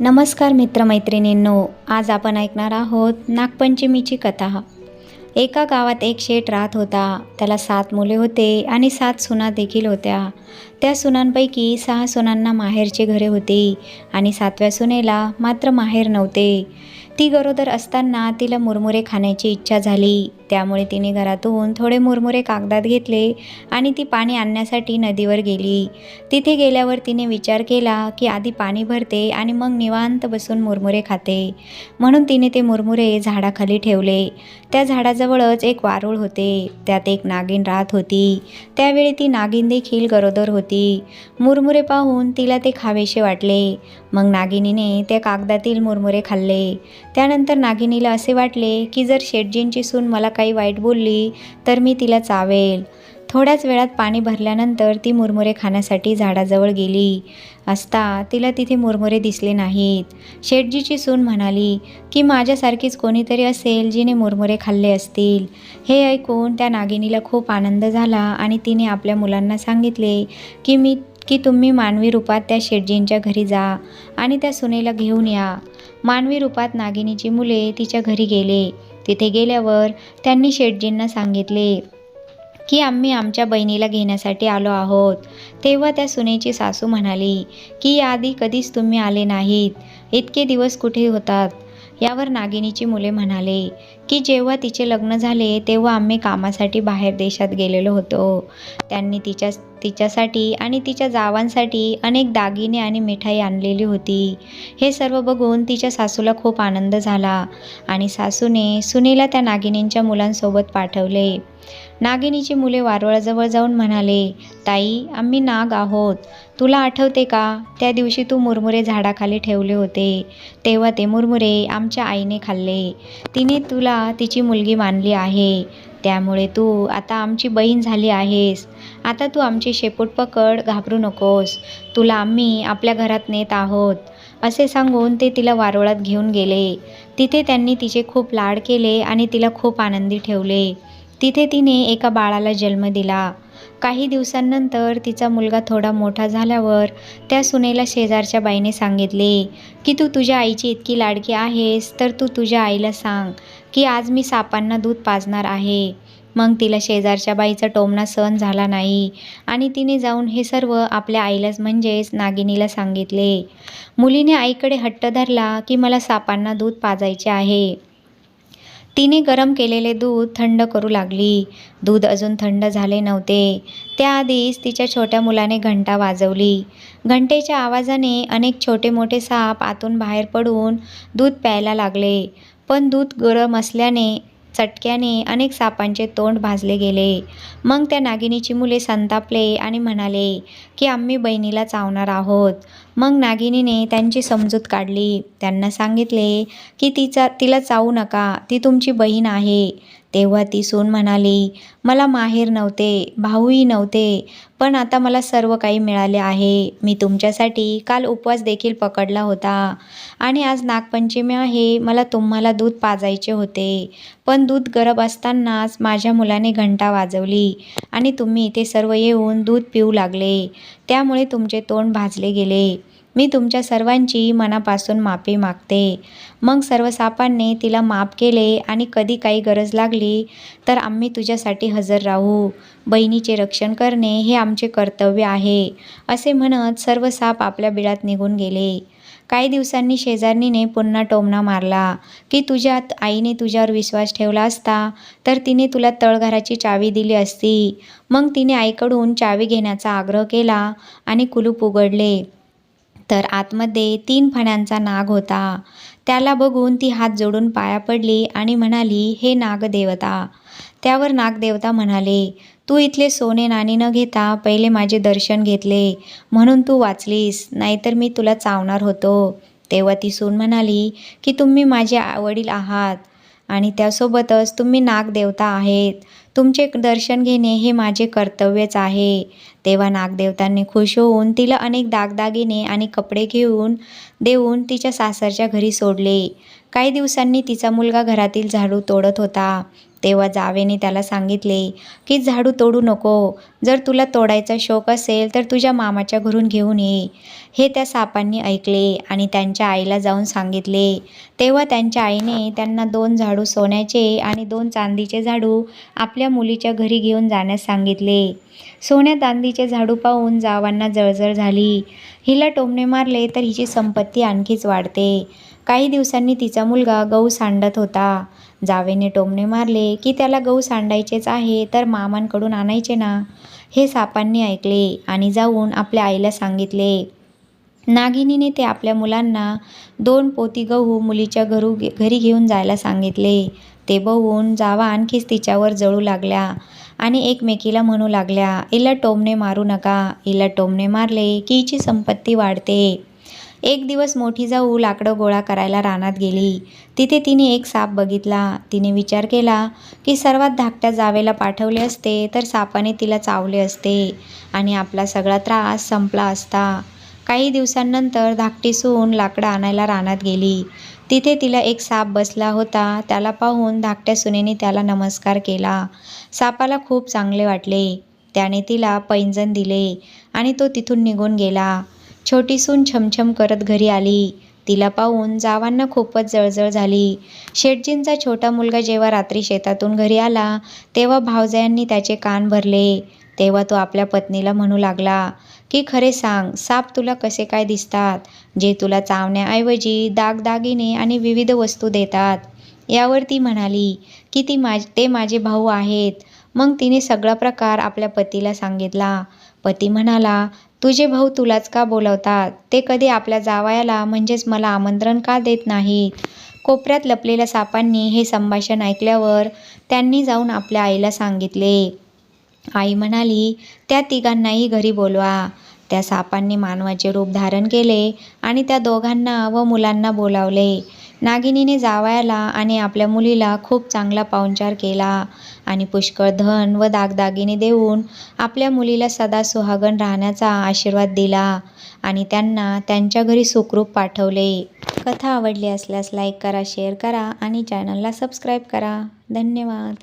नमस्कार मित्रमैत्रिणींनो आज आपण ऐकणार आहोत नागपंचमीची कथा. एका गावात एक शेठ राहत होता. त्याला सात मुले होते आणि सात सुना देखील होत्या. त्या सुनांपैकी सहा सुनांना माहेरचे घरे होती आणि सातव्या सुनेला मात्र माहेर नव्हते. ती गरोदर असताना तिला मुरमुरे खाण्याची इच्छा झाली. त्यामुळे तिने घरातून थोडे मुरमुरे कागदात घेतले आणि ती पाणी आणण्यासाठी नदीवर गेली. तिथे गेल्यावर तिने विचार केला की आधी पाणी भरते आणि मग निवांत बसून मुरमुरे खाते. म्हणून तिने ते मुरमुरे झाडाखाली ठेवले. त्या झाडाजवळच एक वारूळ होते. त्यात एक नागिन राहत होती. त्यावेळी ती नागिन देखील गरोदर होती. मुरमुरे पाहून तिला ते खावेसे वाटले. मग नागिनीने त्या कागदातील मुरमुरे खाल्ले. त्यानंतर नागिनीला असे वाटले की जर शेटजींची सून मला काही वाईट बोलली तर मी तिला चावेल. थोड्याच वेळात पाणी भरल्यानंतर ती मुरमुरे खाण्यासाठी झाडाजवळ गेली. असता तिला तिथे मुरमुरे दिसले नाहीत. शेटजीची सून म्हणाली की माझ्यासारखीच कोणीतरी असेल जिने मुरमुरे खाल्ले असतील. हे ऐकून त्या नागिनीला खूप आनंद झाला आणि तिने आपल्या मुलांना सांगितले की मी की तुम्ही मानवी रूपात त्या शेटजींच्या घरी जा आणि त्या सुनेला घेऊन या. मानवी रूपात नागिनीची मुले तिच्या घरी गेले. तिथे गेल्यावर त्यांनी शेटजींना सांगितले की आम्ही आमच्या बहिणीला घेण्यासाठी आलो आहोत. तेव्हा त्या सुनेची सासू म्हणाली की याआधी कधीच तुम्ही आले नाहीत. इतके दिवस कुठे होतात? यावर नागिनीची मुले म्हणाले की जेव्हा तिचे लग्न झाले तेव्हा आम्ही कामासाठी बाहेर देशात गेलेलो होतो. त्यांनी तिच्या तिच्यासाठी आणि तिच्या जावांसाठी अनेक दागिने आणि मिठाई आणलेली होती. हे सर्व बघून तिच्या सासूला खूप आनंद झाला आणि सासूने सुनेला त्या नागिनींच्या मुलांसोबत पाठवले. नागिनीची मुले वारुळाजवळ जाऊन म्हणाले ताई आम्ही नाग आहोत. तुला आठवते का? त्या दिवशी तू मुरमुरे झाडाखाली ठेवले होते. तेव्हा ते मुरमुरे आमच्या आईने खाल्ले. तिने तुला तिची मुलगी मानली आहे. त्यामुळे तू आता आमची बहीण झाली आहेस. आता तू आमची शेपूट पकड घाबरू नकोस. तुला आम्ही आपल्या घरात नेत आहोत. असे सांगून ते तिला वारोळात घेऊन गेले. तिथे त्यांनी तिचे खूप लाड केले आणि तिला खूप आनंदी ठेवले. तिथे तिने एका बाळाला जन्म दिला. काही दिवसांनंतर तिचा मुलगा थोडा मोठा झाल्यावर त्या सुनेला शेजारच्या बाईने सांगितले की तू तुझ्या आईची इतकी लाडकी आहेस तर तू तुझ्या आईला सांग की आज मी सापांना दूध पाजणार आहे. मग तिला शेजारच्या बाईचा टोमणा सहन झाला नाही आणि तिने जाऊन हे सर्व आपल्या आईलाच म्हणजेच नागिनीला सांगितले. मुलीने आईकडे हट्ट धरला की मला सापांना दूध पाजायचे आहे. तिने गरम केलेले दूध थंड करू लागली. दूध अजून थंड झाले नव्हते. त्याआधीच तिच्या छोट्या मुलाने घंटा वाजवली. घंटेच्या आवाजाने अनेक छोटे मोठे साप आतून बाहेर पडून दूध प्यायला लागले. पण दूध गरम असल्याने चटक्याने अनेक सापांचे तोंड भाजले गेले. मग त्या नागिनीची मुले संतापले आणि म्हणाले की आम्ही बहिणीला चावणार आहोत. मग नागिनीने त्यांची समजूत काढली. त्यांना सांगितले की तिचा तिला चावू नका. ती तुमची बहीण आहे. तेव्हा ती सून म्हणाली मला माहेर नव्हते भाऊही नव्हते पण आता मला सर्व काही मिळाले आहे. मी तुमच्यासाठी काल उपवास देखील पकडला होता. आणि आज नागपंचमी आहे मला तुम्हाला दूध पाजायचे होते. पण दूध गरम असतानाच माझ्या मुलाने घंटा वाजवली आणि तुम्ही इथे सर्व येऊन दूध पिऊ लागले. त्यामुळे तुमचे तोंड भाजले गेले. मी तुमच्या सर्वांची मनापासून माफी मागते. मग सर्व सापांनी तिला माफ केले आणि कधी काही गरज लागली तर आम्ही तुझ्यासाठी हजर राहू. बहिणीचे रक्षण करणे हे आमचे कर्तव्य आहे असे म्हणत सर्व साप आपल्या बिळात निघून गेले. काही दिवसांनी शेजारणीने पुन्हा टोमणा मारला की तुझ्यात आईने तुझ्यावर विश्वास ठेवला असता तर तिने तुला तळघराची चावी दिली असती मग तिने आईकडून चावी घेण्याचा आग्रह केला आणि कुलूप उघडले. तर आतमध्ये तीन फण्यांचा नाग होता. त्याला बघून ती हात जोडून पाया पडली आणि म्हणाली हे नागदेवता. त्यावर नागदेवता म्हणाले तू इथले सोने नाणी न घेता पहिले माझे दर्शन घेतले. म्हणून तू वाचलीस नाहीतर मी तुला चावणार होतो. तेव्हा ती सून म्हणाली की तुम्ही माझे वडील आहात. आणि त्यासोबतच तुम्ही नागदेवता आहेत. तुमचे दर्शन घेणे हे माझे कर्तव्यच आहे. तेव्हा नागदेवतांनी खुश होऊन तिला अनेक दागदागिने आणि कपडे घेऊन देऊन तिच्या सासरच्या घरी सोडले. काही दिवसांनी तिचा मुलगा घरातील झाडू तोडत होता. तेव्हा जावेने त्याला सांगितले की झाडू तोडू नको. जर तुला तोडायचा शौक असेल तर तुझ्या मामाच्या घरून घेऊन ये. हे त्या सापांनी ऐकले आणि त्यांच्या आईला जाऊन सांगितले. तेव्हा त्यांच्या आईने त्यांना दोन झाडू सोन्याचे आणि दोन चांदीचे झाडू आपल्या मुलीच्या घरी घेऊन जाण्यास सांगितले. सोन्या चांदीचे झाडू पाहून जावांना जळजळ झाली. हिला टोमणे मारले तर हिची संपत्ती आणखीच वाढते. काही दिवसांनी तिचा मुलगा गहू सांडत होता. जावेने टोमणे मारले की त्याला गहू सांडायचेच आहे तर मामांकडून आणायचे ना? हे सापांनी ऐकले आणि जाऊन आपल्या आईला सांगितले नागिनीने ते आपल्या मुलांना दोन पोती गहू मुलीच्या घरू घरी घेऊन जायला सांगितले. ते बघून जावा आणखीच तिच्यावर जळू लागल्या आणि एकमेकीला म्हणू लागल्या हिला टोमणे मारू नका हिला टोमणे मारले की हिची संपत्ती वाढते. एक दिवस मोठी जाऊ लाकडं गोळा करायला रानात गेली तिथे तिने एक साप बघितला. तिने विचार केला की सर्वात धाकट्या जावेला पाठवले असते तर सापाने तिला चावले असते आणि आपला सगळा त्रास संपला असता. काही दिवसांनंतर धाकटी सून लाकडं आणायला रानात गेली. तिथे तिला एक साप बसला होता. त्याला पाहून धाकट्या सुनेने त्याला नमस्कार केला. सापाला खूप चांगले वाटले. त्याने तिला पैंजण दिले आणि तो तिथून निघून गेला. छोटी सून छमछम करत घरी आली. तिला पाहून जावांना खूपच जळजळ झाली. शेटजींचा छोटा मुलगा जेव्हा रात्री शेतातून घरी आला तेव्हा भावजयांनी त्याचे कान भरले. तेव्हा तो आपल्या पत्नीला म्हणू लागला की खरे सांग साप तुला कसे काय दिसतात? जे तुला चावण्याऐवजी दागदागिने आणि विविध वस्तू देतात. यावर ती म्हणाली की ती मा ते माझे भाऊ आहेत. मग तिने सगळा प्रकार आपल्या पतीला सांगितला. पती म्हणाला तुझे भाऊ तुलाच का बोलवतात? ते कधी आपल्या जावयाला म्हणजेच मला आमंत्रण का देत नाहीत कोपऱ्यात लपलेल्या सापांनी हे संभाषण ऐकल्यावर त्यांनी जाऊन आपल्या आईला सांगितले. आई म्हणाली त्या तिघांनाही घरी बोलवा. त्या सापांनी मानवाचे रूप धारण केले आणि त्या दोघांना व मुलांना बोलावले. नागिनीने जावयाला आणि आपल्या मुलीला खूप चांगला पाहुणचार केला आणि पुष्कळ धन व दागदागिने देऊन आपल्या मुलीला सदा सुहागण राहण्याचा आशीर्वाद दिला आणि त्यांना त्यांच्या घरी सुखरूप पाठवले. कथा आवडली असल्यास लाईक करा शेअर करा आणि चॅनलला सबस्क्राईब करा. धन्यवाद.